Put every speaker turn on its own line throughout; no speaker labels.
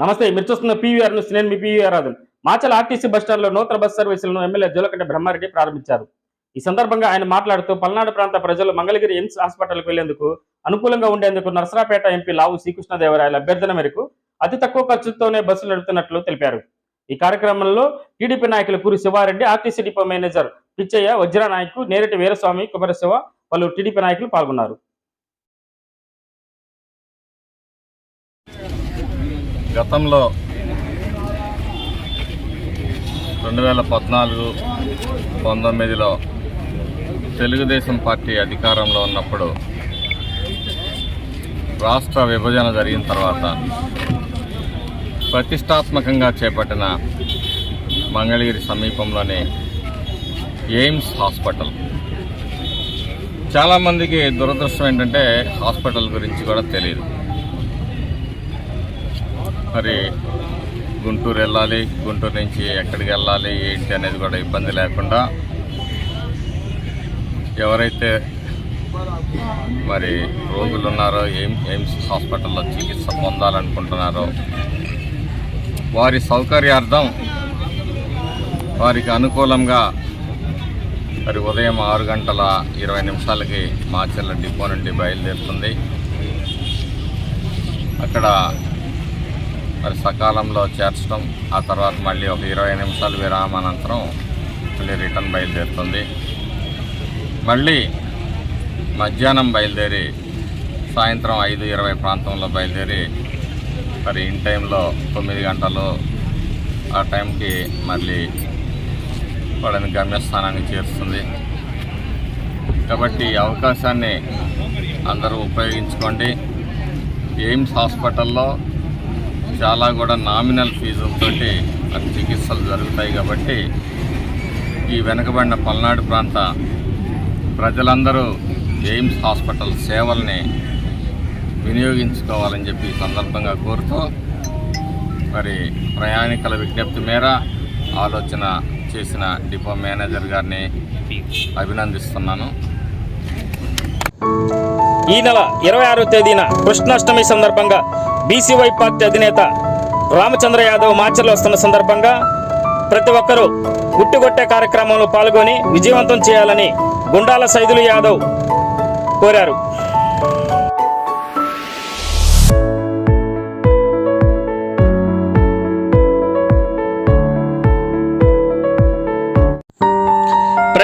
నమస్తే మీరు చూస్తున్న పీవీఆర్ న్యూస్. నేను మీ పీవీఆర్ రాజన్ మాచల ఆర్టీసీ బస్టాండ్లో నూతన బస్ సర్వీసులను ఎమ్మెల్యే జోలకంటి బ్రహ్మారెడ్డి ప్రారంభించారు. ఈ సందర్భంగా ఆయన మాట్లాడుతూ పల్నాడు ప్రాంత ప్రజలు మంగళగిరి ఎయిమ్స్ హాస్పిటల్కు వెళ్ళేందుకు అనుకూలంగా ఉండేందుకు నరసరాపేట ఎంపీ లావు శ్రీకృష్ణదేవరాయల అభ్యర్థన మేరకు అతి తక్కువ ఖర్చుతోనే బస్సులు నడుపుతున్నట్లు తెలిపారు. ఈ కార్యక్రమంలో టీడీపీ నాయకులు Puri Sivareddy RTC depot manager Pichaiah Vajranayaku Nerati Veeraswamy Kumarasiva పలు టీడీపీ నాయకులు పాల్గొన్నారు.
గతంలో రెండు వేల పద్నాలుగు పంతొమ్మిదిలో తెలుగుదేశం పార్టీ అధికారంలో ఉన్నప్పుడు రాష్ట్ర విభజన జరిగిన తర్వాత ప్రతిష్టాత్మకంగా చేపట్టిన మంగళగిరి సమీపంలోని ఎయిమ్స్ హాస్పిటల్. చాలామందికి దురదృష్టం ఏంటంటే హాస్పిటల్ గురించి కూడా తెలియదు మరి గుంటూరు వెళ్ళాలి గుంటూరు నుంచి ఎక్కడికి వెళ్ళాలి ఏంటి అనేది కూడా ఇబ్బంది లేకుండా ఎవరైతే మరి రోగులు ఉన్నారో ఎయిమ్ ఎయిమ్స్ హాస్పిటల్లో చికిత్స పొందాలనుకుంటున్నారో వారి సౌకర్యార్థం వారికి అనుకూలంగా మరి ఉదయం ఆరు గంటల ఇరవై నిమిషాలకి మాచెల్ల డిపో నుండి బయలుదేరుతుంది. అక్కడ మరి సకాలంలో చేర్చడం ఆ తర్వాత మళ్ళీ ఒక ఇరవై నిమిషాలు విరామానంతరం మళ్ళీ రిటర్న్ బయలుదేరుతుంది. మళ్ళీ మధ్యాహ్నం బయలుదేరి సాయంత్రం ఐదు ఇరవై ప్రాంతంలో బయలుదేరి మరి ఇన్ టైంలో తొమ్మిది గంటలు ఆ టైంకి మళ్ళీ వాళ్ళని గమ్యస్థానానికి చేరుస్తుంది. కాబట్టి ఈ అవకాశాన్ని అందరూ ఉపయోగించుకోండి. ఎయిమ్స్ హాస్పిటల్లో చాలా కూడా నామినల్ ఫీజులతోటి అక్కడ చికిత్సలు జరుగుతాయి కాబట్టి ఈ వెనుకబడిన పల్నాడు ప్రాంత ప్రజలందరూ ఎయిమ్స్ హాస్పిటల్ సేవల్ని వినియోగించుకోవాలని చెప్పి సందర్భంగా కోరుతూ మరి ప్రయాణికుల విజ్ఞప్తి మేర ఆలోచన చేసిన డిపో మేనేజర్ గారిని అభినందిస్తున్నాను.
ఈ నెల ఇరవై ఆరో తేదీన కృష్ణాష్టమి సందర్భంగా బీసీవై పార్టీ అధినేత రామచంద్ర యాదవ్ మార్చర్లు వస్తున్న సందర్భంగా ప్రతి ఒక్కరూ గుట్టుగొట్టే కార్యక్రమంలో పాల్గొని విజయవంతం చేయాలని గుండాల సైదులు యాదవ్ కోరారు.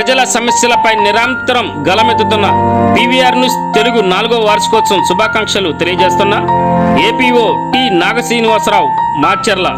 ప్రజల సమస్యలపై నిరంతరం గలమెత్తుతున్న పీవీఆర్ న్యూస్ తెలుగు నాలుగో వార్షికోత్సవం శుభాకాంక్షలు తెలియజేస్తున్న ఏపీఓ టి నాగశ్రీనివాసరావు మాచర్ల